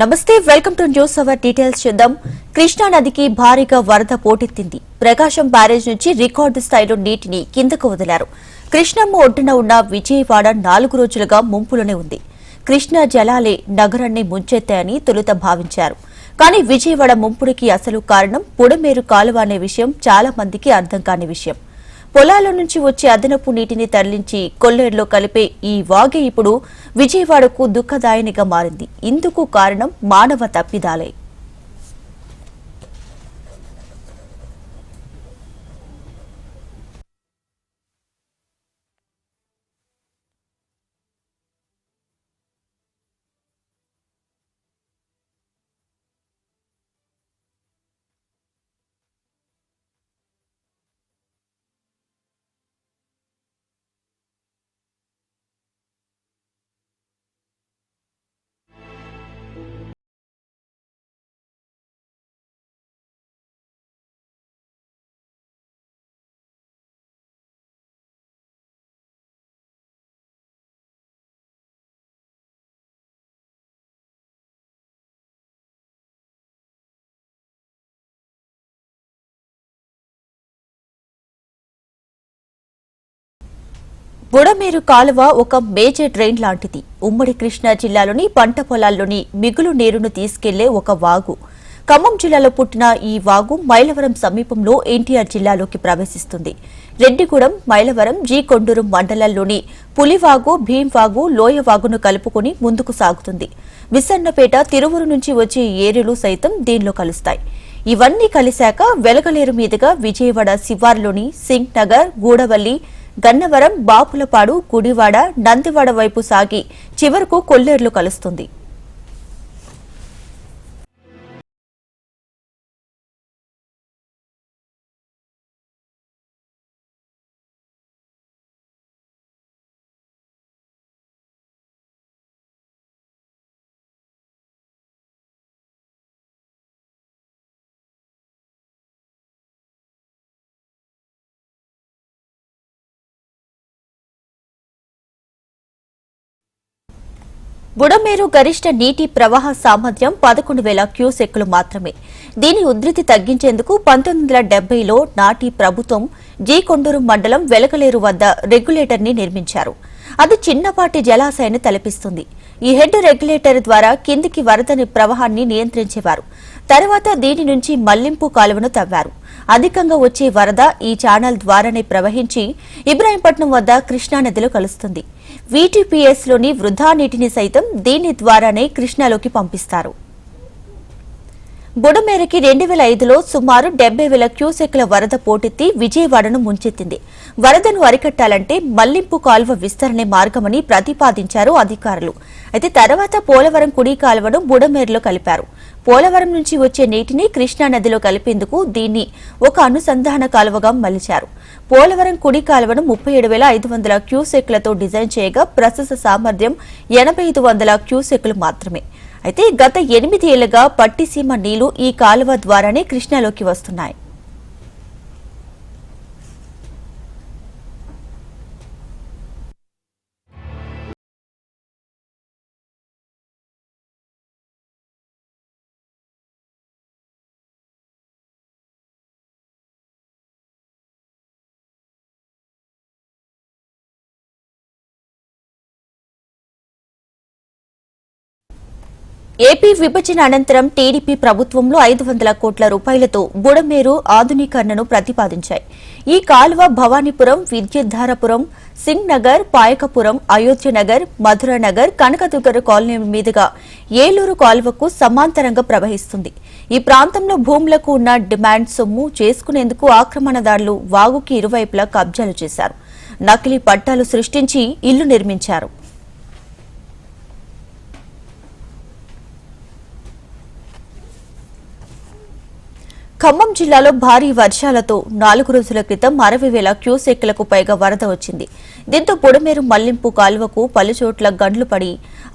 నమస్తే welcome to news hour details చూద్దాం. కృష్ణా నదికి భారీగా వరద పోటెత్తింది. ప్రకాశం బ్యారేజ్ నుంచి రికార్డు స్థాయిలో నీటిని కిందకు వదిలారు. కృష్ణమ్మ ఒడ్డున ఉన్న విజయవాడ నాలుగు రోజులుగా ముంపులోనే ఉంది. కృష్ణా జలాలే నగరాన్ని ముంచెత్తాయని తొలుత భావించారు. కానీ విజయవాడ ముంపుడికి అసలు కారణం పుడమేరు కాలువ అనే విషయం చాలా మందికి అర్థం కాని విషయం. పొలాల నుంచి వచ్చే అదనపు నీటిని తరలించి కొల్లేరులో కలిపే ఈ వాగే ఇప్పుడు విజయవాడకు దుఃఖదాయనిగా మారింది. ఇందుకు కారణం మానవ తప్పిదాలే. బుడమేరు కాలువ ఒక మేజర్ డ్రైన్ లాంటిది. ఉమ్మడి కృష్ణా జిల్లాలోని పంట పొలాల్లోని మిగులు నీరును తీసుకెళ్ళే ఒక వాగు. ఖమ్మం జిల్లాలో పుట్టిన ఈ వాగు మైలవరం సమీపంలో ఎన్టీఆర్ జిల్లాలోకి ప్రవేశిస్తుంది. రెడ్డిగూడెం మైలవరం జీ కొండూరు మండలాల్లోని పులివాగు భీంవాగు లోయవాగును కలుపుకుని ముందుకు సాగుతుంది. విసన్నపేట తిరువురు నుంచి వచ్చే ఏరులు సైతం దీనిలో కలుస్తాయి. ఇవన్నీ కలిశాక వెలగలేరు మీదుగా విజయవాడ శివార్లోని సింగ్ నగర్ గూడవల్లి గన్నవరం బాపులపాడు గుడివాడ నందివాడ వైపు సాగి చివరకు కొల్లేరులో కలుస్తుంది. బుడమేరు గరిష్ట నీటి ప్రవాహ సామర్థ్యం పదకొండు వేల క్యూసెక్కులు మాత్రమే. దీని ఉధృతి తగ్గించేందుకు పంతొమ్మిది వందల డెబ్బైలో నాటి ప్రభుత్వం జీ కొండూరు మండలం వెలకలేరు వద్ద రెగ్యులేటర్ని నిర్మించారు. అది చిన్నపాటి జలాశయాన్ని తలపిస్తుంది. ఈ హెడ్ రెగ్యులేటర్ ద్వారా కిందికి వరదని ప్రవాహాన్ని నియంత్రించేవారు. తర్వాత దీని నుంచి మల్లింపు కాలువను తవ్వారు. అధికంగా వచ్చే వరద ఈ ఛానల్ ద్వారానే ప్రవహించి ఇబ్రాహీంపట్నం వద్ద కృష్ణానదిలో కలుస్తుంది. వీటీపీఎస్లోని వృధా నీటిని సైతం దీని ద్వారానే కృష్ణాలోకి పంపిస్తారు. బుడమేరకి రెండు వేల ఐదులో సుమారు డెబ్బై వేల క్యూసెక్ల వరద పోటెత్తి విజయవాడను ముంచెత్తింది. వరదను అరికట్టాలంటే మల్లింపు కాలువ విస్తరణే మార్గమని ప్రతిపాదించారు అధికారులు. అయితే తర్వాత పోలవరం కుడి కాలువను బుడమేరులో కలిపారు. పోలవరం నుంచి వచ్చే నీటిని కృష్ణానదిలో కలిపేందుకు దీన్ని ఒక అనుసంధాన కాలువగా మలిచారు. పోలవరం కుడి కాలువను ముప్పై ఏడు వేల ఐదు వందల క్యూసెక్లతో డిజైన్ చేయగా ప్రస్తుత సామర్థ్యం ఎనభై ఐదు వందల క్యూసెక్లు మాత్రమే. అయితే గత ఎనిమిది ఏళ్ళుగా పట్టిసీమ నీళ్ళు ఈ కాలువ ద్వారానే కృష్ణలోకి వస్తున్నాయి. ఏపీ విభజన అనంతరం టీడీపీ ప్రభుత్వంలో ఐదు వందల కోట్ల రూపాయలతో బుడమేరు ఆధునీకరణను ప్రతిపాదించాయి. ఈ కాలువ భవానీపురం విద్యుద్ధారపురం సింగ్ నగర్ పాయకపురం అయోధ్యనగర్ మధురనగర్ మధుర కాలనీ మీదుగా ఏలూరు కాలువకు సమాంతరంగా ప్రవహిస్తుంది. ఈ ప్రాంతంలో భూములకు ఉన్న డిమాండ్ సొమ్ము చేసుకునేందుకు ఆక్రమణదారులు వాగుకి ఇరువైపులా కబ్జాలు చేశారు. నకిలీ పట్టాలు సృష్టించి ఇల్లు నిర్మించారు. ఖమ్మం జిల్లాలో భారీ వర్షాలతో నాలుగు రోజుల క్రితం అరవై వేల క్యూసెక్లకు పైగా వరద వచ్చింది. దీంతో పొడమేరు మల్లింపు కాలువకు పలుచోట్ల గండ్లు పడి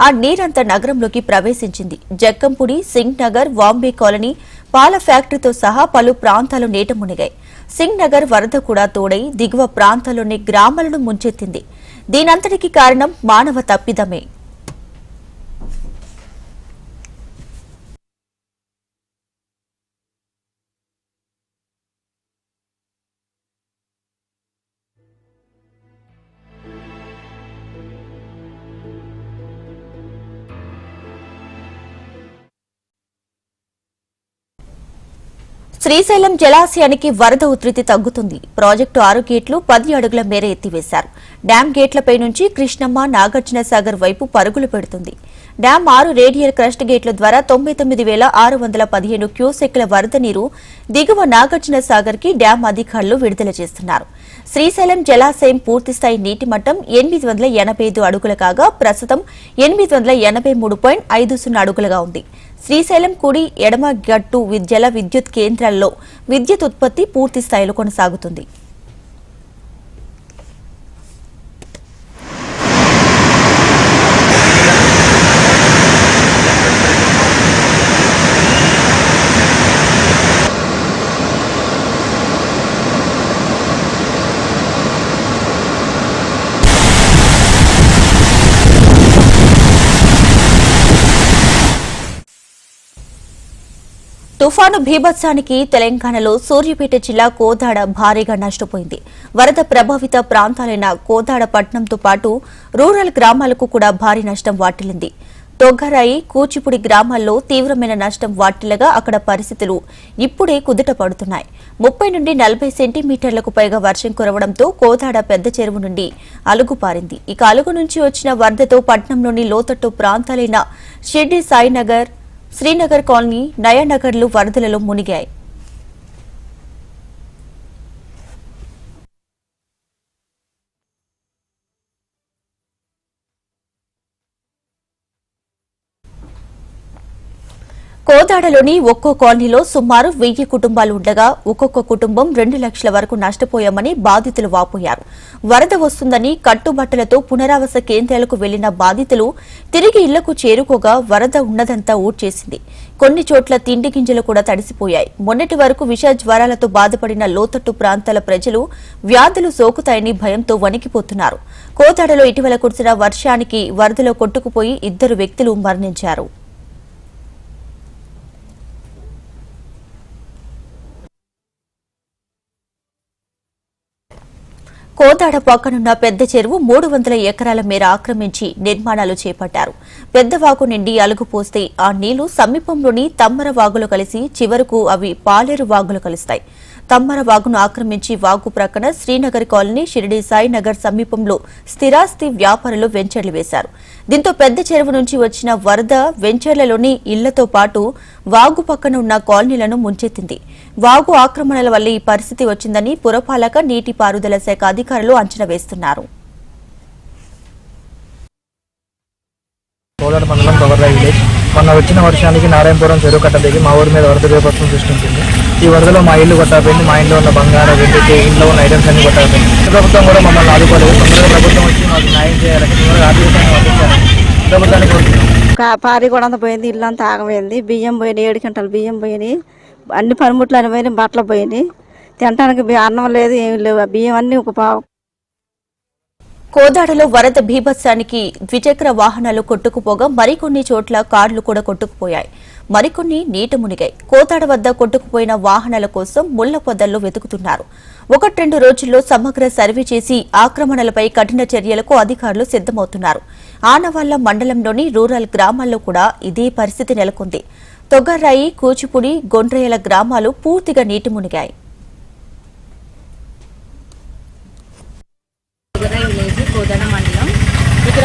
ఆ నీరంతా నగరంలోకి ప్రవేశించింది. జక్కంపుడి సింగ్ నగర్ వాంబే కాలనీ పాల ఫ్యాక్టరీతో సహా పలు ప్రాంతాలు నీట మునిగాయి. సింగ్ నగర్ వరద కూడా తోడై దిగువ ప్రాంతాల్లోని గ్రామాలను ముంచెత్తింది. దీనంతటికి కారణం మానవ తప్పిదమే. శ్రీశైలం జలాశయానికి వరద ఉధృతి తగ్గుతుంది. ప్రాజెక్టు ఆరు గేట్లు పది అడుగుల మేర ఎత్తివేశారు. డ్యాం గేట్లపై నుంచి కృష్ణమ్మ నాగార్జున సాగర్ వైపు పరుగులు పెడుతుంది. డ్యాం ఆరు రేడియల్ క్రస్ట్ గేట్ల ద్వారా తొంభై తొమ్మిది వేల ఆరు వందల పదిహేను క్యూసెక్ల వరద నీరు దిగువ నాగార్జున సాగర్కి డ్యాం అధికారులు విడుదల చేస్తున్నారు. శ్రీశైలం జలాశయం పూర్తిస్థాయి నీటి మట్టం ఎనిమిది వందల ఎనభై ఐదు అడుగులు కాగా ప్రస్తుతం ఎనిమిది వందల ఎనభై మూడు పాయింట్ ఐదు సున్నా అడుగులుగా ఉంది. శ్రీశైలం కుడి ఎడమ గట్టు జల విద్యుత్ కేంద్రాల్లో విద్యుత్ ఉత్పత్తి పూర్తి స్థాయిలో కొనసాగుతుంది. తుఫాను భీభత్సానికి తెలంగాణలో సూర్యాపేట జిల్లా కోదాడ భారీగా నష్టపోయింది. వరద ప్రభావిత ప్రాంతాలైన కోదాడ పట్టణంతో పాటు రూరల్ గ్రామాలకు కూడా భారీ నష్టం వాటిల్లింది. తొగ్గరాయి కూచిపూడి గ్రామాల్లో తీవ్రమైన నష్టం వాటిల్లగా అక్కడ పరిస్థితులు ఇప్పుడే కుదుట పడుతున్నాయి. ముప్పై నుండి నలభై సెంటీమీటర్లకు పైగా వర్షం కురవడంతో కోదాడ పెద్ద చెరువు నుండి అలుగుపారింది. ఇక అలుగు నుంచి వచ్చిన వరదతో పట్టణంలోని లోతట్టు ప్రాంతాలైన షిర్డి సాయినగర్ శ్రీనగర్ కాలనీ నయానగర్లు వరదలలో మునిగాయి. కోదాడలోని ఒక్కో కాలనీలో సుమారు వెయ్యి కుటుంబాలు ఉండగా ఒక్కొక్క కుటుంబం రెండు లక్షల వరకు నష్టపోయామని బాధితులు వాపోయారు. వరద వస్తుందని కట్టుబట్టలతో పునరావాస కేంద్రాలకు వెళ్ళిన బాధితులు తిరిగి ఇళ్ళకు చేరుకోగా వరద ఉన్నదంతా ఊడ్చేసింది. కొన్ని చోట్ల తిండి గింజలు కూడా తడిసిపోయాయి. మొన్నటి వరకు విష జ్వరాలతో బాధపడిన లోతట్టు ప్రాంతాల ప్రజలు వ్యాధులు సోకుతాయని భయంతో వణికిపోతున్నారు. కోదాడలో ఇటీవల కురిసిన వర్షానికి వరదలో కొట్టుకుపోయి ఇద్దరు వ్యక్తులు మరణించారు. కోదాడ పక్కనున్న పెద్ద చెరువు మూడు వందల ఎకరాల మేర ఆక్రమించి నిర్మాణాలు చేపట్టారు. పెద్దవాగు నిండి అలుగుపోస్తే ఆ నీళ్ళు సమీపంలోని తమ్మర వాగులు కలిసి చివరకు అవి పాలేరు వాగులు కలుస్తాయి. తమ్మర వాగును ఆక్రమించి వాగు ప్రక్కన శ్రీనగర్ కాలనీ షిరిడి సాయినగర్ సమీపంలో స్థిరాస్తి వ్యాపారులు వెంచర్లు వేశారు. దీంతో పెద్ద చెరువు నుంచి వచ్చిన వరద వెంచర్లలోని ఇళ్ళతో పాటు వాగు పక్కన ఉన్న కాలనీలను ముంచెత్తింది. వాగు ఆక్రమణల వల్ల ఈ పరిస్థితి వచ్చిందని పురపాలక నీటిపారుదల శాఖ అధికారులు అంచనా వేస్తున్నారు. మండలం మొన్న వచ్చిన వర్షానికి నారాయణపురం చెరువు కట్ట దిగి మా ఊరి మీద వరద విపత్తును సృష్టించింది. ఈ వరదలో మా ఇల్లు కొట్టకపోయింది మా ఇంట్లో ఉన్న బంగారం వెండికి ఇంట్లో ఉన్న ఐటమ్స్ అన్ని కొట్టకపోయింది. ప్రభుత్వం కూడా మమ్మల్ని ఆదుకోలేదు. తొందరగా ప్రభుత్వం వచ్చి మాకు న్యాయం చేయాలని తొందరగా ఆర్థిక సాయం అందించాలని ప్రభుత్వానికి కోరుతున్నాం. కా- పారి కూడా అంతా పోయింది ఇల్లు అంతా ఆగమైంది. బియ్యం పోయినాయి ఏడు గంటలు బియ్యం పోయినాయి. అన్ని పనిముట్లు అని పోయినాయి బట్టలు పోయినాయి. తినడానికి అన్నం లేదు ఏమి లేవు. బియ్యం అన్ని ఒక పావు. కోదాడలో వరద బీభత్సానికి ద్విచక్ర వాహనాలు కొట్టుకుపోగా మరికొన్ని చోట్ల కార్లు కూడా కొట్టుకుపోయాయి. మరికొన్ని నీట మునిగాయి కోతాడ వద్ద కొట్టుకుపోయిన వాహనాల కోసం ముళ్ళ పొదల్లో వెతుకుతున్నారు. ఒకటి రెండు రోజుల్లో సమగ్ర సర్వే చేసి ఆక్రమణలపై కఠిన చర్యలకు అధికారులు సిద్దమవుతున్నారు ఆనవాళ్ళ మండలంలోని రూరల్ గ్రామాల్లో కూడా ఇదే పరిస్థితి నెలకొంది. తొగర్రాయి కూచిపూడి గొండ్రయ్యల గ్రామాలు పూర్తిగా నీటి మునిగాయి కొగరాయి విలేజ్ కోదన మండలం ఇక్కడ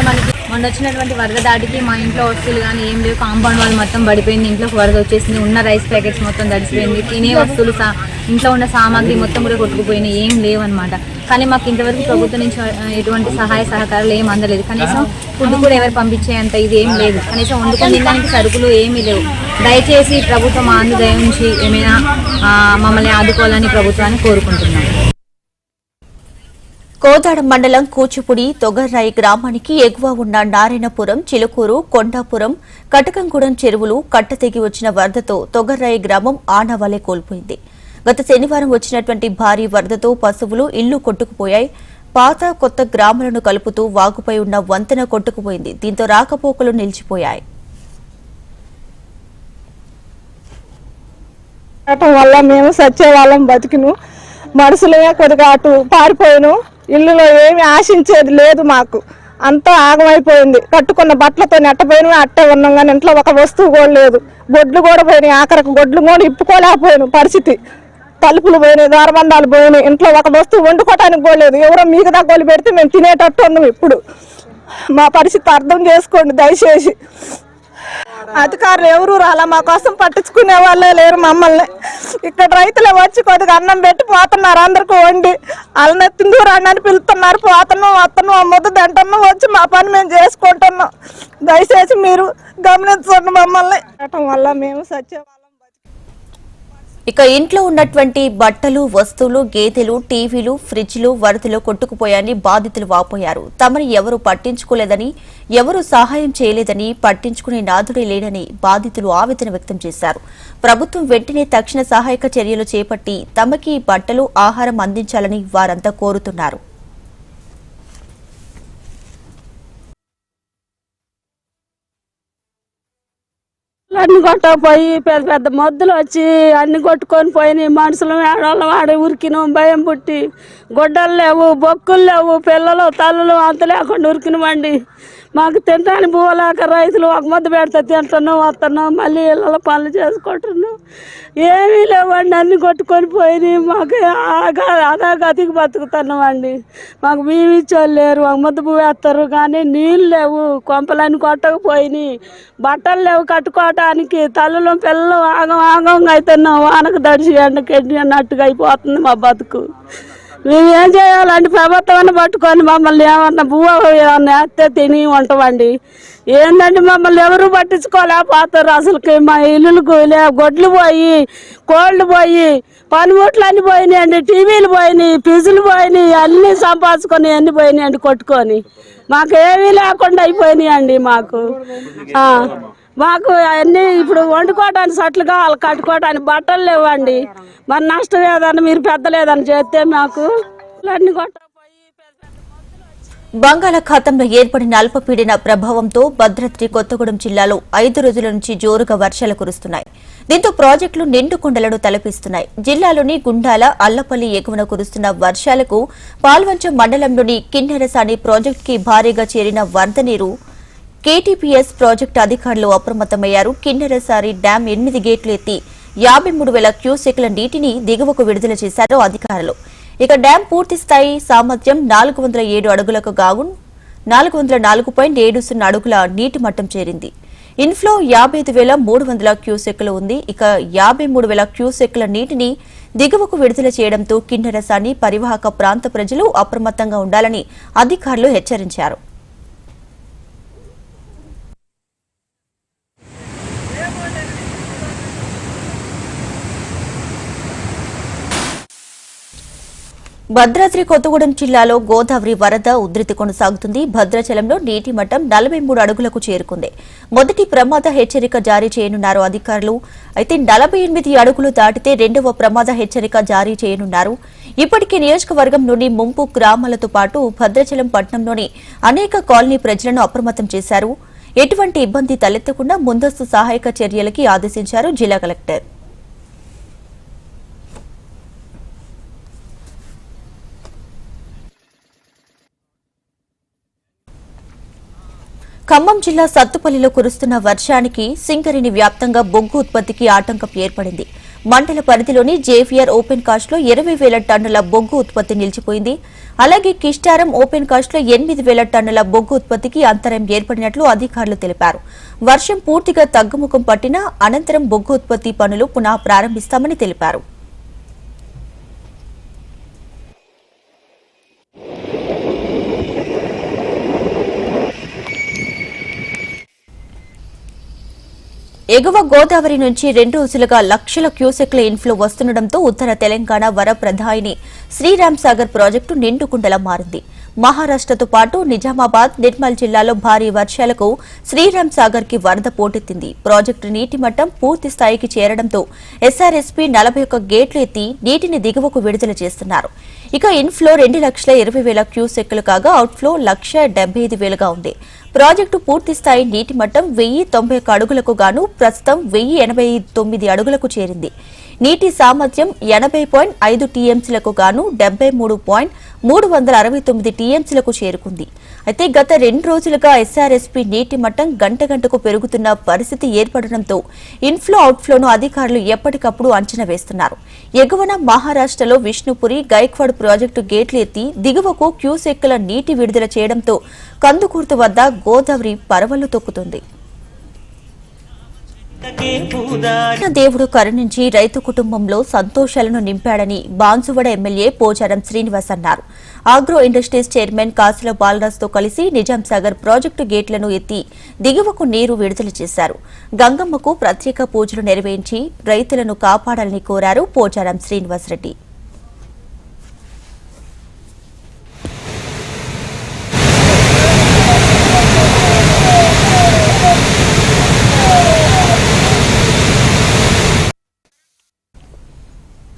మనకి వచ్చినటువంటి వరద దాటికి మా ఇంట్లో వస్తువులు కానీ ఏం లేవు. కాంపౌండ్ వాళ్ళు మొత్తం పడిపోయింది. ఇంట్లోకి వరద వచ్చేసింది. ఉన్న రైస్ ప్యాకెట్స్ మొత్తం తడిసిపోయింది. తినే వస్తువులు సా ఇంట్లో ఉన్న సామాగ్రి మొత్తం కూడా కొట్టుకుపోయినాయి. ఏం లేవన్నమాట. కానీ మాకు ఇంతవరకు ప్రభుత్వం నుంచి ఎటువంటి సహాయ సహకారాలు ఏం అందలేదు. కనీసం ఫుడ్ కూడా ఎవరు పంపించేంత ఇది ఏం లేదు. కనీసం వండుకొని తినడానికి సరుకులు ఏమీ లేవు. దయచేసి ప్రభుత్వం ఆంధ్రదయ నుంచి ఏమైనా మమ్మల్ని ఆదుకోవాలని ప్రభుత్వాన్ని కోరుకుంటున్నాను కోదాడ మండలం కూచిపూడి తొగర్రాయి గ్రామానికి ఎగువ ఉన్న నారాయణపురం చిలుకూరు కొండాపురం కటకంగూడెం చెరువులు కట్టతెగి వచ్చిన వరదతో తొగర్రాయి గ్రామం ఆనవాలే కోల్పోయింది. గత శనివారం వచ్చినటువంటి భారీ వరదతో పశువులు ఇళ్ళు కొట్టుకుపోయాయి. పాత కొత్త గ్రామాలను కలుపుతూ వాగుపై ఉన్న వంతెన కొట్టుకుపోయింది. దీంతో రాకపోకలు నిలిచిపోయాయి. వల్ల మేము సచ్చేవాళ్ళం బతికిను మనుషులమే కొద్దిగా అటు పారిపోయాను. ఇల్లులో ఏమి ఆశించేది లేదు మాకు. అంతా ఆగమైపోయింది. కట్టుకున్న బట్టలతో నెట్టపోయిన అట్టే ఉన్నాం కానీ ఇంట్లో ఒక వస్తువు కూడా లేదు. గొడ్లు కూడా పోయినాయి. ఆఖరికి గొడ్లు కూడా ఇప్పుకోలేకపోయాను పరిస్థితి. తలుపులు పోయినాయి దారబండాలు పోయినాయి. ఇంట్లో ఒక వస్తువు వండుకోవటానికి పోలేదు ఎవరో మీకు దగ్గర పెడితే మేము తినేటట్టు ఉన్నాం ఇప్పుడు. మా పరిస్థితి అర్థం చేసుకోండి దయచేసి. అధికారులు ఎవరు రాలా మా కోసం పట్టించుకునే వాళ్ళే లేరు మమ్మల్ని. ఇక్కడ రైతులే వచ్చి కొద్దిగా అన్నం పెట్టి పోతున్నారు అందరికి వండి. వాళ్ళని తిందూరండి అన్నని పిలుస్తున్నారు పోతున్నాం వస్తున్నాం ఆ ముద్ద తింటున్నాం వచ్చి మా పని మేము చేసుకుంటున్నాం. దయచేసి మీరు గమనించండి మమ్మల్ని. వల్ల మేము సత్యం ఇక ఇంట్లో ఉన్నటువంటి బట్టలు వస్తువులు గేదెలు టీవీలు ఫ్రిడ్జ్లు వరదలో కొట్టుకుపోయాయని బాధితులు వాపోయారు. తమని ఎవరు పట్టించుకోలేదని ఎవరు సహాయం చేయలేదని పట్టించుకునే నాదుడే లేడని బాధితులు ఆవేదన వ్యక్తం చేశారు. ప్రభుత్వం వెంటనే తక్షణ సహాయక చర్యలు చేపట్టి తమకి బట్టలు ఆహారం అందించాలని వారంతా కోరుతున్నారు. అన్ని కొట్టకపోయి పెద్ద పెద్ద మొద్దులు వచ్చి అన్ని కొట్టుకొని పోయినాయి. మనుషులు ఆడవాళ్ళం ఆడి ఉరికినాం భయం పుట్టి. గొడ్డలు లేవు బొక్కులు లేవు పిల్లలు తల్లులు అంత లేకుండా ఉరికినమండి మాకు తినడానికి పోలేక రైతులు ఒక ముద్ద పెడితే తింటున్నాం వస్తున్నాం మళ్ళీ ఇళ్ళలో పనులు చేసుకుంటున్నాం. ఏమీ లేవండి అన్ని కొట్టుకొని పోయినాయి. మాకు ఆగా అదా గతికి బతుకుతున్నామండి మాకు మేము ఇచ్చేవాళ్ళు లేరు ఒక ముద్ద పువ్వు వేస్తారు కానీ నీళ్ళు లేవు కొంపలన్నీ కొట్టకపోయినాయి. బట్టలు లేవు కట్టుకోవటానికి తల్లులు పిల్లలు ఆగం ఆగంగా అవుతున్నాం వానకు దడిచి ఎండకి ఎండి అన్నట్టుగా అయిపోతుంది మా బతుకు. మేము ఏం చేయాలండి ప్రభుత్వాన్ని పట్టుకొని మమ్మల్ని ఏమన్నా భూ ఏమన్నా వేస్తే తిని ఉంటామండి. ఏందండి మమ్మల్ని ఎవరు పట్టించుకోలేకపోతారు అసలుకి మా ఇల్లులకు లే గొడ్లు పోయి కోళ్ళు పోయి పనిముట్లు అన్ని పోయినాయండి. టీవీలు పోయినాయి ఫిజులు పోయినాయి అన్నీ సంపాదించుకొని అన్ని పోయినాయండి కొట్టుకొని. మాకు ఏమీ లేకుండా అయిపోయినాయండి మాకు. మాకు అన్నీ ఇప్పుడు వండుకోవడానికి సట్లు కావాలి కట్టుకోవడానికి బట్టలు లేవండి. మరి నష్టం ఏదన్నా మీరు పెద్దలేదని చేస్తే మాకు బంగాళాఖాతంలో ఏర్పడిన అల్పపీడన ప్రభావంతో భద్రాద్రి కొత్తగూడెం జిల్లాలో ఐదు రోజుల నుంచి జోరుగా వర్షాలు కురుస్తున్నాయి. దీంతో ప్రాజెక్టులు నిండు కుండలను తలపిస్తున్నాయి. జిల్లాలోని గుండాల అల్లపల్లి ఎగువన కురుస్తున్న వర్షాలకు పాల్వంచ మండలంలోని కిన్నెరసాని ప్రాజెక్టుకి భారీగా చేరిన వరద నీరు కేటీపీఎస్ ప్రాజెక్టు అధికారులు అప్రమత్తమయ్యారు. కిన్నెరసారి డ్యాం ఎనిమిది గేట్లు ఎత్తి యాభై మూడు వేల క్యూసెక్ల నీటిని దిగువకు విడుదల చేశారు అధికారులు. ఇక డ్యాం పూర్తి స్థాయి సామర్థ్యం నాలుగు వందల ఏడు అడుగులకు గాగున్ నాలుగు వందల నాలుగు పాయింట్ ఏడు సున్నా అడుగుల నీటి మట్టం చేరింది. ఇన్ఫ్లో యాభై ఐదు వేల మూడు వందల క్యూసెక్లు ఉంది. ఇక యాభై మూడు వేల క్యూసెక్ల నీటిని దిగువకు విడుదల చేయడంతో కిన్నెరసాని పరివాహక ప్రాంత ప్రజలు అప్రమత్తంగా ఉండాలని అధికారులు హెచ్చరించారు. భద్రాద్రి కొత్తగూడెం జిల్లాలో గోదావరి వరద ఉధృతి కొనసాగుతుంది. భద్రాచలంలో నీటి మట్టం నలభై మూడు అడుగులకు చేరుకుంది. మొదటి ప్రమాద హెచ్చరిక జారీ చేయనున్నారు అధికారులు. అయితే నలభై ఎనిమిది అడుగులు దాటితే రెండవ ప్రమాద హెచ్చరిక జారీ చేయనున్నారు. ఇప్పటికే నియోజకవర్గంలోని ముంపు గ్రామాలతో పాటు భద్రాచలం పట్టణంలోని అనేక కాలనీ ప్రజలను అప్రమత్తం చేశారు. ఎటువంటి ఇబ్బంది తలెత్తకుండా ముందస్తు సహాయక చర్యలకి ఆదేశించారు జిల్లా కలెక్టర్. ఖమ్మం జిల్లా సత్తుపల్లిలో కురుస్తున్న వర్షానికి సింగరేణి వ్యాప్తంగా బొగ్గు ఉత్పత్తికి ఆటంకం ఏర్పడింది. మండల పరిధిలోని జేవియర్ ఓపెన్ కాస్ట్లో ఇరవై వేల టన్నుల బొగ్గు ఉత్పత్తి నిలిచిపోయింది. అలాగే కిష్టారం ఓపెన్ కాస్ట్లో ఎనిమిది వేల టన్నుల బొగ్గు ఉత్పత్తికి అంతరం ఏర్పడినట్లు అధికారులు తెలిపారు. వర్షం పూర్తిగా తగ్గుముఖం పట్టినా అనంతరం బొగ్గు ఉత్పత్తి పనులు పునః ప్రారంభిస్తామని తెలిపారు. ఎగువ గోదావరి నుంచి రెండు రోజులుగా లక్షల క్యూసెక్ల ఇన్ఫ్లో వస్తుండటంతో ఉత్తర తెలంగాణ వరప్రధాయిని శ్రీరామ్ సాగర్ ప్రాజెక్టు నిండుకుండలా మారింది. మహారాష్ట్రతో పాటు నిజామాబాద్ నిర్మల్ జిల్లాలో భారీ వర్షాలకు శ్రీరామ్ సాగర్కి వరద పోటెత్తింది. ప్రాజెక్టు నీటి మట్టం పూర్తి స్థాయికి చేరడంతో ఎస్ఆర్ఎస్పీ నలభై ఒక్క గేట్లు ఎత్తి నీటిని దిగువకు విడుదల చేస్తున్నారు. ఇక ఇన్ఫ్లో రెండు లక్షల ఇరవై వేల క్యూసెక్లు కాగా అవుట్ఫ్లో లక్ష డెబ్బై ఐదు వేలుగా ఉంది. ప్రాజెక్టు పూర్తి స్థాయి నీటి మట్టం వెయ్యి తొంభై ఒక్క అడుగులకు గాను ప్రస్తుతం వెయ్యి ఎనభై తొమ్మిది అడుగులకు చేరింది. నీటి సామర్థ్యం ఎనభై పాయింట్ ఐదు టీఎంసీలకు గాను డెబ్బై మూడు పాయింట్ మూడు వందల అరవై తొమ్మిది టీఎంసీలకు చేరుకుంది. అయితే గత రెండు రోజులుగా ఎస్ఆర్ఎస్పీ నీటి మట్టం గంట గంటకు పెరుగుతున్న పరిస్థితి ఏర్పడడంతో ఇన్ఫ్లో అవుట్ఫ్లోను అధికారులు ఎప్పటికప్పుడు అంచనా వేస్తున్నారు. ఎగువన మహారాష్ట్రలో విష్ణుపురి గైక్వాడ్ ప్రాజెక్టు గేట్లు ఎత్తి దిగువకు క్యూసెక్కుల నీటి విడుదల చేయడంతో కందుకూర్తు వద్ద గోదావరి పరవళ్ళు తొక్కుతుంది. దేవుడు కరుణించి రైతు కుటుంబంలో సంతోషాలను నింపాడని బాన్సువాడ ఎమ్మెల్యే పోచారం శ్రీనివాస్ అన్నారు. ఆగ్రో ఇండస్ట్రీస్ చైర్మన్ కాసుల బాలరాజ్తో కలిసి నిజాం సాగర్ ప్రాజెక్టు గేట్లను ఎత్తి దిగువకు నీరు విడుదల చేశారు. గంగమ్మకు ప్రత్యేక పూజలు నిర్వహించి రైతులను కాపాడాలని కోరారు పోచారం శ్రీనివాస్ రెడ్డి.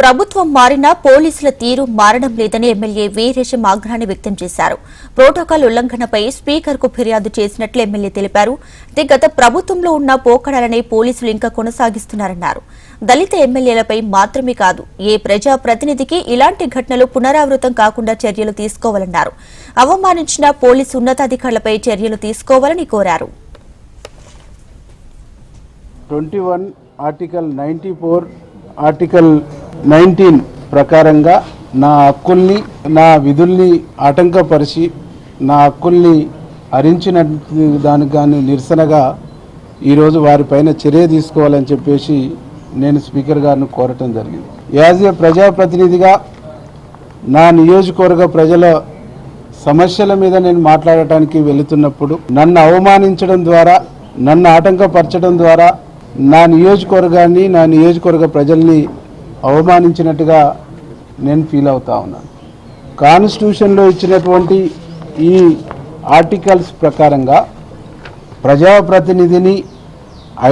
ప్రభుత్వం మారినా పోలీసుల తీరు మారడం లేదని ఎమ్మెల్యే వీరేశం ఆగ్రహాన్ని వ్యక్తం చేశారు. ప్రోటోకాల్ ఉల్లంఘనపై స్పీకర్కు ఫిర్యాదు చేసినట్లు ఎమ్మెల్యే తెలిపారు. అయితే గత ప్రభుత్వంలో ఉన్న పోకడాలనే పోలీసులు ఇంకా కొనసాగిస్తున్నారన్నారు. దళిత ఎమ్మెల్యేలపై మాత్రమే కాదు ఏ ప్రజా ప్రతినిధికి ఇలాంటి ఘటనలు పునరావృతం కాకుండా చర్యలు తీసుకోవాలన్నారు. అవమానించిన పోలీసు ఉన్నతాధికారులపై చర్యలు తీసుకోవాలని కోరారు. Twenty one article ninety four article nineteen ప్రకారంగా నా హక్కుల్ని నా విధుల్ని ఆటంకపరిచి నా హక్కుల్ని హరించిన దానికి కానీ నిరసనగా ఈరోజు వారిపైన చర్య తీసుకోవాలని చెప్పేసి నేను స్పీకర్ గారిని కోరటం జరిగింది. యాజ్ ఏ ప్రజాప్రతినిధిగా నా నియోజకవర్గ ప్రజల సమస్యల మీద నేను మాట్లాడటానికి వెళుతున్నప్పుడు నన్ను అవమానించడం ద్వారా నన్ను ఆటంకపరచడం ద్వారా నా నియోజకవర్గాన్ని నా నియోజకవర్గ ప్రజల్ని అవమానించినట్టుగా నేను ఫీల్ అవుతా ఉన్నాను. కాన్స్టిట్యూషన్లో ఇచ్చినటువంటి ఈ ఆర్టికల్స్ ప్రకారంగా ప్రజాప్రతినిధిని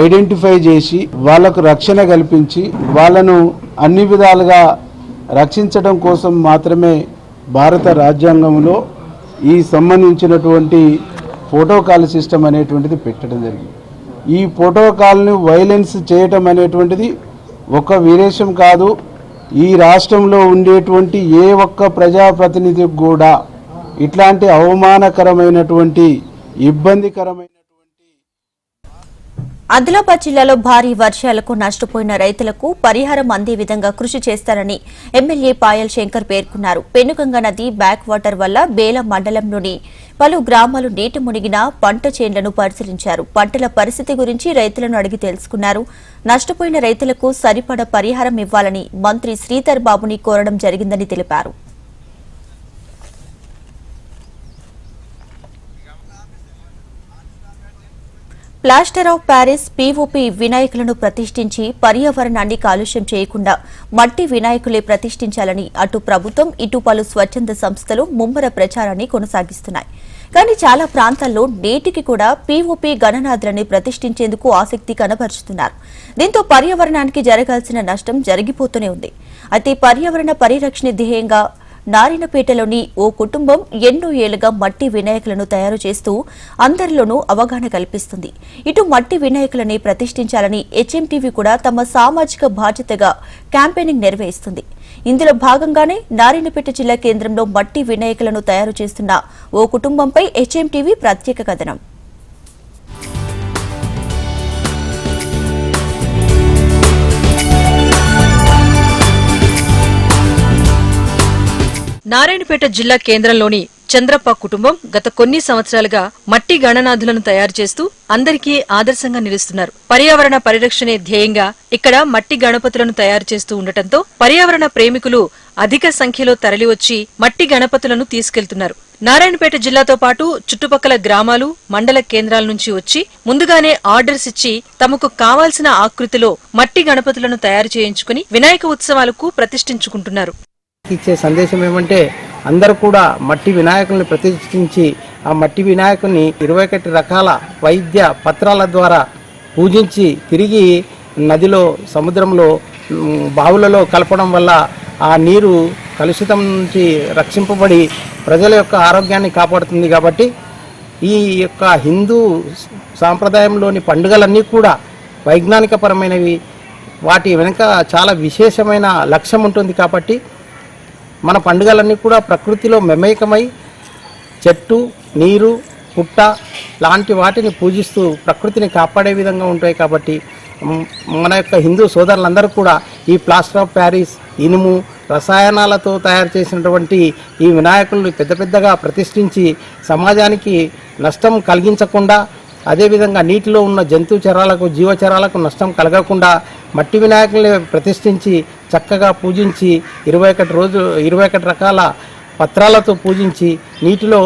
ఐడెంటిఫై చేసి వాళ్ళకు రక్షణ కల్పించి వాళ్ళను అన్ని విధాలుగా రక్షించడం కోసం మాత్రమే భారత రాజ్యాంగంలో ఈ సంబంధించినటువంటి ప్రోటోకాల్ సిస్టమ్ అనేటువంటిది పెట్టడం జరిగింది. ఈ ప్రోటోకాల్ని వైలెన్స్ చేయటం అనేటువంటిది ఒక విరేషం కాదు. ఈ రాష్ట్రంలో ఉండేటువంటి ఏ ఒక్క ప్రజాప్రతినిధికి కూడా ఇట్లాంటి అవమానకరమైనటువంటి ఇబ్బందికరమైన ఆదిలాబాద్ జిల్లాలో భారీ వర్షాలకు నష్టపోయిన రైతులకు పరిహారం అందే విధంగా కృషి చేస్తారని ఎమ్మెల్యే పాయల్ శంకర్ పేర్కొన్నారు. పెనుగంగ నది బ్యాక్ వాటర్ వల్ల బేల మండలంలోని పలు గ్రామాలు నీటి మునిగిన పంట చేన్లను పరిశీలించారు. పంటల పరిస్థితి గురించి రైతులను అడిగి తెలుసుకున్నారు. నష్టపోయిన రైతులకు సరిపడ పరిహారం ఇవ్వాలని మంత్రి శ్రీధర్ బాబుని కోరడం జరిగిందని తెలిపారు. ప్లాస్టర్ ఆఫ్ ప్యారిస్ పీఓపీ వినాయకులను ప్రతిష్ఠించి పర్యావరణాన్ని కాలుష్యం చేయకుండా మట్టి వినాయకులే ప్రతిష్ఠించాలని అటు ప్రభుత్వం ఇటు పలు స్వచ్ఛంద సంస్థలు ముమ్మర ప్రచారాన్ని కొనసాగిస్తున్నాయి. కానీ చాలా ప్రాంతాల్లో నేటికి కూడా పీఓపీ గణనాథులని ప్రతిష్ఠించేందుకు ఆసక్తి కనబరుచుతున్నారు దీంతో పర్యావరణానికి జరగాల్సిన నష్టం జరిగిపోతూనే ఉంది. అయితే పర్యావరణ పరిరక్షణ ధ్యేయంగా నారాయణపేటలోని ఓ కుటుంబం ఎన్నో ఏళ్ళుగా మట్టి వినాయకులను తయారు చేస్తూ అందరిలోనూ అవగాహన కల్పిస్తుంది. ఇటు మట్టి వినాయకులని ప్రతిష్ఠించాలని హెచ్ఎంటీవీ కూడా తమ సామాజిక బాధ్యతగా క్యాంపెయినింగ్ నిర్వహిస్తుంది. ఇందులో భాగంగానే నారాయణపేట జిల్లా కేంద్రంలో మట్టి వినాయకులను తయారు చేస్తున్న ఓ కుటుంబంపై హెచ్ఎంటీవీ ప్రత్యేక కథనం. నారాయణపేట జిల్లా కేంద్రంలోని చంద్రప్ప కుటుంబం గత కొన్ని సంవత్సరాలుగా మట్టి గణనాథులను తయారు చేస్తూ అందరికీ ఆదర్శంగా నిలుస్తున్నారు. పర్యావరణ పరిరక్షణే ధ్యేయంగా ఇక్కడ మట్టి గణపతులను తయారు చేస్తూ ఉండటంతో పర్యావరణ ప్రేమికులు అధిక సంఖ్యలో తరలివచ్చి మట్టి గణపతులను తీసుకెళ్తున్నారు. నారాయణపేట జిల్లాతో పాటు చుట్టుపక్కల గ్రామాలు మండల కేంద్రాల నుంచి వచ్చి ముందుగానే ఆర్డర్స్ ఇచ్చి తమకు కావాల్సిన ఆకృతిలో మట్టి గణపతులను తయారు చేయించుకుని వినాయక ఉత్సవాలకు ప్రతిష్ఠించుకుంటున్నారు. ఇచ్చే సందేశం ఏమంటే అందరూ కూడా మట్టి వినాయకుల్ని ప్రతిష్ఠించి ఆ మట్టి వినాయకుని ఇరవై ఒకటి రకాల వైద్య పత్రాల ద్వారా పూజించి తిరిగి నదిలో సముద్రంలో బావులలో కలపడం వల్ల ఆ నీరు కలుషితం నుంచి రక్షింపబడి ప్రజల యొక్క ఆరోగ్యాన్ని కాపాడుతుంది కాబట్టి ఈ యొక్క హిందూ సాంప్రదాయంలోని పండుగలన్నీ కూడా వైజ్ఞానికపరమైనవి. వాటి వెనుక చాలా విశేషమైన లక్ష్యం ఉంటుంది కాబట్టి మన పండుగలన్నీ కూడా ప్రకృతిలో మెమేకమై చెట్టు నీరు పుట్ట లాంటి వాటిని పూజిస్తూ ప్రకృతిని కాపాడే విధంగా ఉంటాయి కాబట్టి మన యొక్క హిందూ సోదరులందరూ కూడా ఈ ప్లాస్టర్ ఆఫ్ ప్యారిస్ ఇనుము రసాయనాలతో తయారు చేసినటువంటి ఈ వినాయకుల్ని పెద్ద పెద్దగా ప్రతిష్ఠించి సమాజానికి నష్టం కలిగించకుండా అదేవిధంగా నీటిలో ఉన్న జంతు చరాలకు జీవచరాలకు నష్టం కలగకుండా మట్టి వినాయకుల్ని ప్రతిష్ఠించి చక్కగా పూజించి ఇరవై ఒకటి రోజు ఇరవై ఒకటి రకాల పత్రాలతో పూజించి నీటిలో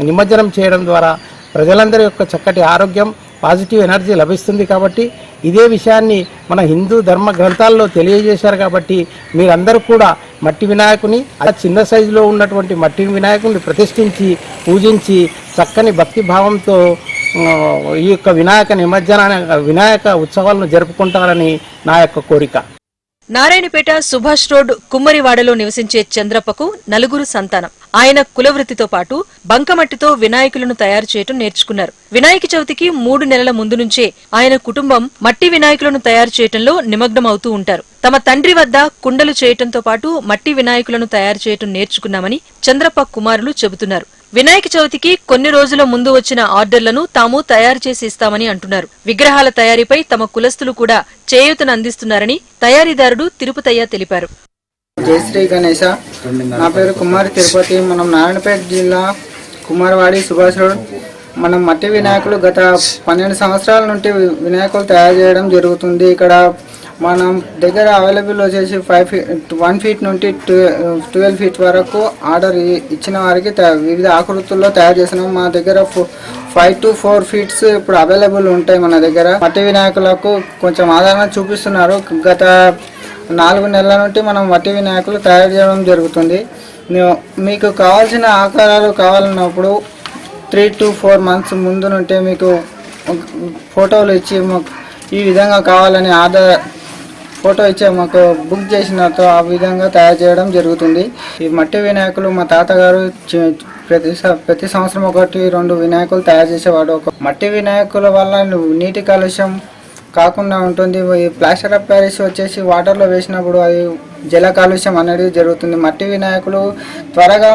నిమజ్జనం చేయడం ద్వారా ప్రజలందరి యొక్క చక్కటి ఆరోగ్యం పాజిటివ్ ఎనర్జీ లభిస్తుంది కాబట్టి ఇదే విషయాన్ని మన హిందూ ధర్మ గ్రంథాల్లో తెలియజేశారు కాబట్టి మీరందరూ కూడా మట్టి వినాయకుని అలా చిన్న సైజులో ఉన్నటువంటి మట్టి వినాయకుని ప్రతిష్ఠించి పూజించి చక్కని భక్తి భావంతో ఈ యొక్క వినాయక నిమజ్జన వినాయక ఉత్సవాలను జరుపుకుంటారని నా యొక్క కోరిక. నారాయణపేట సుభాష్ రోడ్ కుమ్మరివాడలో నివసించే చంద్రప్పకు నలుగురు సంతానం. ఆయన కులవృత్తితో పాటు బంకమట్టితో వినాయకులను తయారు చేయటం నేర్చుకున్నారు. వినాయక చవితికి మూడు నెలల ముందు నుంచే ఆయన కుటుంబం మట్టి వినాయకులను తయారు చేయటంలో నిమగ్నమవుతూ ఉంటారు. తమ తండ్రి వద్ద కుండలు చేయటంతో పాటు మట్టి వినాయకులను తయారు చేయటం నేర్చుకున్నామని చంద్రప్ప కుమారులు చెబుతున్నారు. వినాయక చవితికి కొన్ని రోజుల ముందు వచ్చిన ఆర్డర్లను తాము తయారు చేసి ఇస్తామని అంటున్నారు. విగ్రహాల తయారీపై తమ కులస్తులు కూడా చేయూతను అందిస్తున్నారని తయారీదారుడు తిరుపతయ్య తెలిపారు. జై శ్రీ గణేశ. నా పేరు కుమారి తిరుపతి. మనం నారాయణపేట జిల్లా కుమారవాడి సుభాష్ రోడ్. మనం మట్టి వినాయకులు గత పన్నెండు సంవత్సరాల నుండి వినాయకులు తయారు చేయడం జరుగుతుంది. ఇక్కడ మనం దగ్గర అవైలబుల్ వచ్చేసి ఫైవ్ ఫీట్ వన్ ఫీట్ నుండి ట్వెల్వ్ ఫీట్ వరకు ఆర్డర్ ఇచ్చిన వారికి వివిధ ఆకృతుల్లో తయారు చేసినాం మా దగ్గర ఫైవ్ టు ఫోర్ ఫీట్స్ ఇప్పుడు అవైలబుల్ ఉంటాయి మన దగ్గర. మట్టి వినాయకులకు కొంచెం ఆదరణ చూపిస్తున్నారు. గత నాలుగు నెలల నుండి మనం మట్టి వినాయకులు తయారు చేయడం జరుగుతుంది. మీకు కావాల్సిన ఆకారాలు కావాలన్నప్పుడు త్రీ టు ఫోర్ మంత్స్ ముందు నుంటే మీకు ఫోటోలు ఇచ్చి ఈ విధంగా కావాలని ఆర్డర్ ఫోటో ఇచ్చి మాకు బుక్ చేసినతో ఆ విధంగా తయారు చేయడం జరుగుతుంది. ఈ మట్టి వినాయకులు మా తాతగారు ప్రతి ప్రతి సంవత్సరం ఒకటి రెండు వినాయకులు తయారు చేసేవాడు. ఒక మట్టి వినాయకుల వల్ల నీటి కాలుష్యం కాకుండా ఉంటుంది. ఈ ప్లాస్టర్ ఆఫ్ ప్యారిస్ వచ్చేసి వాటర్లో వేసినప్పుడు అది జల కాలుష్యం అనేది జరుగుతుంది. మట్టి వినాయకులు త్వరగా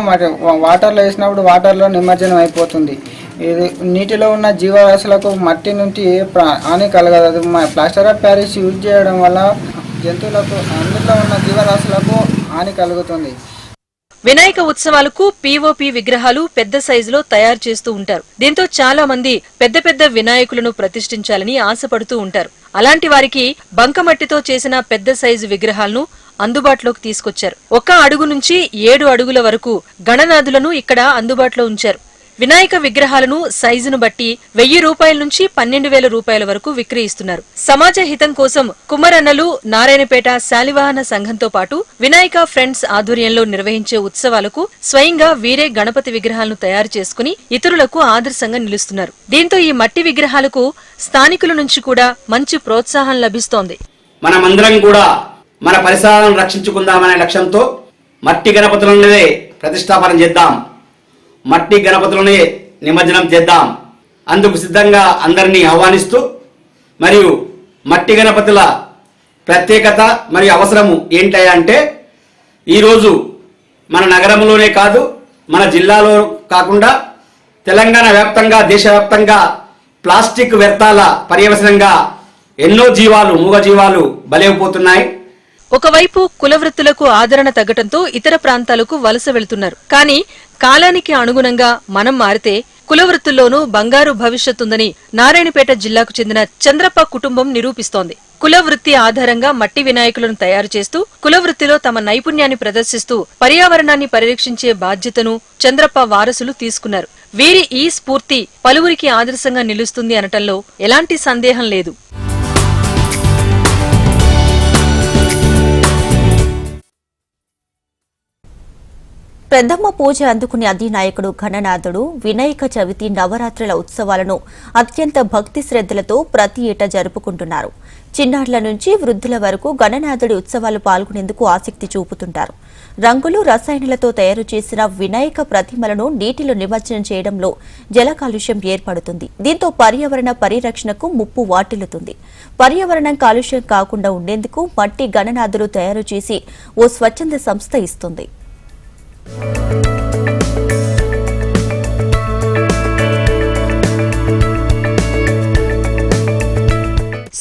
వాటర్లో వేసినప్పుడు వాటర్లో నిమజ్జనం అయిపోతుంది. ఇది నీటిలో ఉన్న జీవరాశులకు మట్టి నుండి హాని కలగదు. మ- ప్లాస్టర్ ఆఫ్ ప్యారిస్ యూజ్ చేయడం వల్ల జంతువులకు అందులో ఉన్న జీవరాశులకు హాని కలుగుతుంది. వినాయక ఉత్సవాలకు పీఓపీ విగ్రహాలు పెద్ద సైజులో తయారు చేస్తూ ఉంటారు. దీంతో చాలా మంది పెద్ద పెద్ద వినాయకులను ప్రతిష్ఠించాలని ఆశపడుతూ ఉంటారు. అలాంటి వారికి బంకమట్టితో చేసిన పెద్ద సైజు విగ్రహాలను అందుబాటులోకి తీసుకొచ్చారు. ఒక అడుగు నుంచి ఏడు అడుగుల వరకు గణనాథులను ఇక్కడ అందుబాటులో ఉంచారు. వినాయక విగ్రహాలను సైజును బట్టి వెయ్యి రూపాయల నుంచి పన్నెండు వేల రూపాయల వరకు విక్రయిస్తున్నారు సమాజ హితం కోసం కుమ్మరన్నలు నారాయణపేట శాలివాహన సంఘంతో పాటు వినాయక ఫ్రెండ్స్ ఆధ్వర్యంలో నిర్వహించే ఉత్సవాలకు స్వయంగా వీరే గణపతి విగ్రహాలను తయారు చేసుకుని ఇతరులకు ఆదర్శంగా నిలుస్తున్నారు. దీంతో ఈ మట్టి విగ్రహాలకు స్థానికుల నుంచి కూడా మంచి ప్రోత్సాహం లభిస్తోంది. మనమందరం కూడా మన పరిసరాలను రక్షించుకుందామనే లక్ష్యంతో మట్టి గణపతులనే ప్రతిష్టాపన చేద్దాం. మట్టి గణపతులనే నిమజ్జనం చేద్దాం. అందుకు సిద్ధంగా అందరినీ ఆహ్వానిస్తూ మరియు మట్టి గణపతుల ప్రత్యేకత మరియు అవసరము ఏంటయ్యా అంటే ఈరోజు మన నగరంలోనే కాదు మన జిల్లాలో కాకుండా తెలంగాణ వ్యాప్తంగా దేశవ్యాప్తంగా ప్లాస్టిక్ వ్యర్థాల పర్యవసనంగా ఎన్నో జీవాలు మూగ జీవాలు బలైపోతున్నాయి. ఒకవైపు కులవృత్తులకు ఆదరణ తగ్గటంతో ఇతర ప్రాంతాలకు వలస వెళ్తున్నారు. కానీ కాలానికి అనుగుణంగా మనం మారితే కులవృత్తుల్లోనూ బంగారు భవిష్యత్తుందని నారాయణపేట జిల్లాకు చెందిన చంద్రప్ప కుటుంబం నిరూపిస్తోంది. కులవృత్తి ఆధారంగా మట్టి వినాయకులను తయారు చేస్తూ కులవృత్తిలో తమ నైపుణ్యాన్ని ప్రదర్శిస్తూ పర్యావరణాన్ని పరిరక్షించే బాధ్యతను చంద్రప్ప వారసులు తీసుకున్నారు. వీరి ఈ స్ఫూర్తి పలువురికి ఆదర్శంగా నిలుస్తుంది అనటంలో ఎలాంటి సందేహం లేదు. పెద్దమ్మ పూజ అందుకునే అధినాయకుడు ఘననాథుడు వినాయక చవితి నవరాత్రుల ఉత్సవాలను అత్యంత భక్తి శ్రద్ధలతో ప్రతి ఏటా జరుపుకుంటున్నారు. చిన్నారుల నుంచి వృద్ధుల వరకు గణనాథుడి ఉత్సవాలు పాల్గొనేందుకు ఆసక్తి చూపుతుంటారు. రంగులు రసాయనాలతో తయారు చేసిన వినాయక ప్రతిమలను నీటిలో నిమజ్జనం చేయడంలో జల కాలుష్యం ఏర్పడుతుంది. దీంతో పర్యావరణ పరిరక్షణకు ముప్పు వాటిల్లుతుంది. పర్యావరణం కాలుష్యం కాకుండా ఉండేందుకు మట్టి గణనాథులు తయారు చేసి ఓ స్వచ్ఛంద సంస్థ ఇస్తుంది.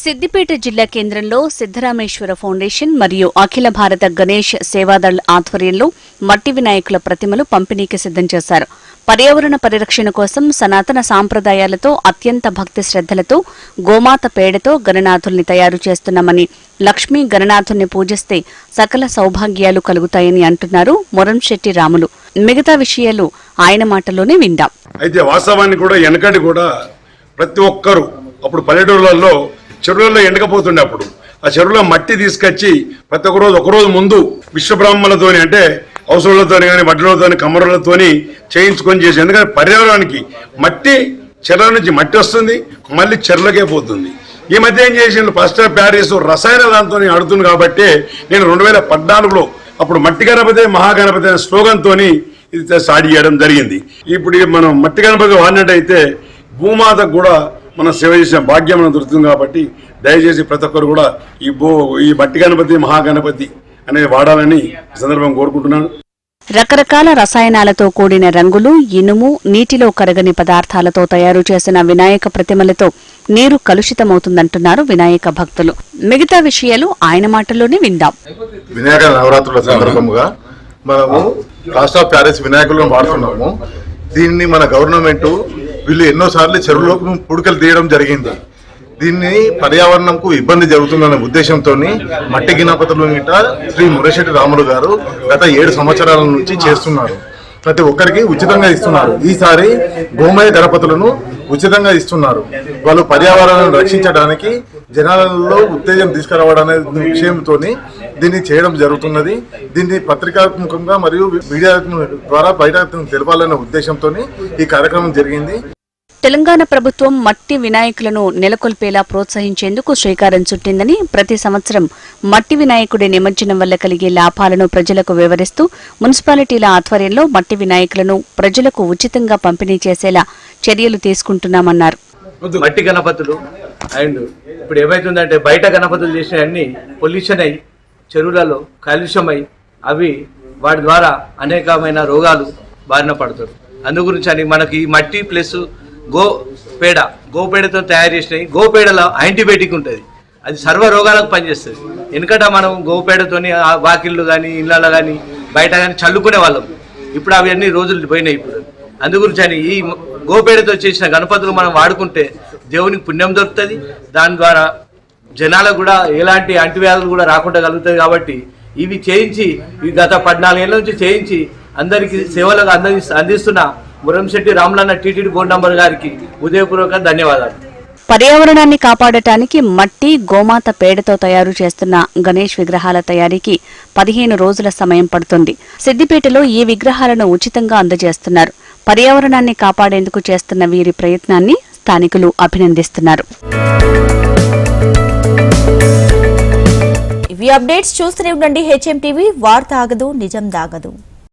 సిద్దిపేట జిల్లా కేంద్రంలో సిద్దరామేశ్వర ఫౌండేషన్ మరియు అఖిల భారత గణేష్ సేవాదళ్ ఆధ్వర్యంలో మట్టి వినాయకుల ప్రతిమలు పంపిణీకి సిద్ధం చేశారు. పర్యావరణ పరిరక్షణ కోసం సనాతన సాంప్రదాయాలతో అత్యంత భక్తి శ్రద్ధలతో గోమాత పేడతో గణనాథుల్ని తయారు చేస్తున్నామని లక్ష్మీ గణనాథుల్ని పూజిస్తే సకల సౌభాగ్యాలు కలుగుతాయని అంటున్నారు మొరంశెట్టి రాములు. మిగతా విషయాలు ఆయన మాటలోనే విందాం. అయితే వాస్తవాన్ని కూడా వెనకటి కూడా ప్రతి ఒక్కరు అప్పుడు పల్లెటూళ్ళల్లో చెరువులలో ఎండకపోతుండే అప్పుడు. ఆ చెరువులో మట్టి తీసుకొచ్చి ప్రతి ఒక్క రోజు ఒకరోజు ముందు విశ్వబ్రాహ్మణులతోని అంటే అవసరాలతో కానీ వడ్లతో కమ్మరులతోని చేయించుకొని చేసి ఎందుకంటే పర్యావరణానికి మట్టి చెర్ల నుంచి మట్టి వస్తుంది మళ్ళీ చెర్లకే పోతుంది. ఈ మధ్య ఏం చేసిండు ఫస్ట్ ప్యారిస్ రసాయన దాంతో ఆడుతుంది కాబట్టి నేను రెండు వేల పద్నాలుగులో అప్పుడు మట్టి గణపతి మహాగణపతి అనే స్లోగన్తో ఇది స్టార్ట్ చేయడం జరిగింది. ఇప్పుడు మనం మట్టి గణపతి వాడినట్టయితే భూమాతకు కూడా మనం సేవ చేసిన భాగ్యం మనం దొరుకుతుంది కాబట్టి దయచేసి ప్రతి ఒక్కరు కూడా ఈ భూ ఈ మట్టి గణపతి మహాగణపతి అనేది వాడాలని సందర్భం కోరుకుంటున్నాను. రకరకాల రసాయనాలతో కూడిన రంగులు ఇనుము నీటిలో కరగని పదార్థాలతో తయారు చేసిన వినాయక ప్రతిమలతో నీరు కలుషితమవుతుందంటున్నారు వినాయక భక్తులు. మిగతా విషయాలు ఆయన మాటల్లోనే విందాం. వినాయక నవరాత్రుల సందర్భంగా మనము ప్లాస్టర్ ఆఫ్ ప్యారిస్ వినాయకులను వాడుతున్నాము. దీన్ని మన గవర్నమెంట్ వీళ్ళు ఎన్నోసార్లు చెరువులోకి పుడకలు తీయడం జరిగింది. దీన్ని పర్యావరణంకు ఇబ్బంది జరుగుతుందనే ఉద్దేశంతో మట్టి గినాపతులు గిట శ్రీ మురశెట్టి రాములు గారు గత ఏడు సంవత్సరాల నుంచి చేస్తున్నారు. ప్రతి ఒక్కరికి ఉచితంగా ఇస్తున్నారు. ఈసారి గోమయ గణపతులను ఉచితంగా ఇస్తున్నారు. వాళ్ళు పర్యావరణాన్ని రక్షించడానికి జనాలలో ఉత్తేజం తీసుకురావడనే విషయంతో దీన్ని చేయడం జరుగుతున్నది. దీన్ని పత్రికాత్మకంగా మరియు మీడియా ద్వారా బయట తెలపాలనే ఉద్దేశంతో ఈ కార్యక్రమం జరిగింది. తెలంగాణ ప్రభుత్వం మట్టి వినాయకులను నెలకొల్పేలా ప్రోత్సహించేందుకు శ్రీకారం చుట్టిందని ప్రతి సంవత్సరం మట్టి వినాయకుడి నిమజ్జనం వల్ల కలిగే లాభాలను ప్రజలకు వివరిస్తూ మున్సిపాలిటీల ఆధ్వర్యంలో మట్టి వినాయకులను ప్రజలకు ఉచితంగా పంపిణీ చేసేలా చర్యలు తీసుకుంటున్నామన్నారు. మట్టి గణపతులు అండ్ ఇప్పుడు ఏమైతుందంటే బయట గణపతులు చేసిన అన్ని పొల్యూషన్ అయి చెరువులలో కాలుష్యమై అవి వాటి ద్వారా అనేకమైన రోగాలు బారిన పడతారు అందు గురించి అని మనకి మట్టి ప్లస్ గో పేడ గోపేడతో తయారు చేసినవి. గోపేడలో యాంటీబయాటిక్ ఉంటుంది. అది సర్వ రోగాలకు పనిచేస్తుంది. ఎందుకంటే మనం గోపేడతోని ఆ వాకిళ్ళు కానీ ఇళ్ళలో కానీ బయట కానీ చల్లుకునే వాళ్ళం. ఇప్పుడు అవన్నీ రోజులు పోయినాయి ఇప్పుడు. అందు గురించి అని ఈ గోపేడతో చేసిన గణపతులు మనం వాడుకుంటే దేవునికి పుణ్యం దొరుకుతుంది. దాని ద్వారా జనాలకు కూడా ఎలాంటి అంటువ్యాధులు కూడా రాకుండా కలుగుతాయి కాబట్టి ఇవి చేయించి ఈ గత పద్నాలుగేళ్ళ నుంచి చేయించి అందరికీ సేవలకు అంది అందిస్తున్న మురంశెట్టి రాములన్న టీటీడీ బోర్డు నంబర్ గారికి ఉదయపూర్వక ధన్యవాదాలు. పర్యావరణాన్ని కాపాడటానికి మట్టి గోమాత పేడతో తయారు చేస్తున్న గణేష్ విగ్రహాల తయారీకి పదిహేను రోజుల సమయం పడుతుంది. సిద్దిపేటలో ఈ విగ్రహాలను ఉచితంగా అందజేస్తున్నారు. పర్యావరణాన్ని కాపాడేందుకు చేస్తున్న వీరి ప్రయత్నాన్ని స్థానికులు అభినందిస్తున్నారు. ఇవి అప్డేట్స్ చూస్తూనే ఉండండి. హెచ్ఎం టీవీ వార్త ఆగదు నిజం దాగదు.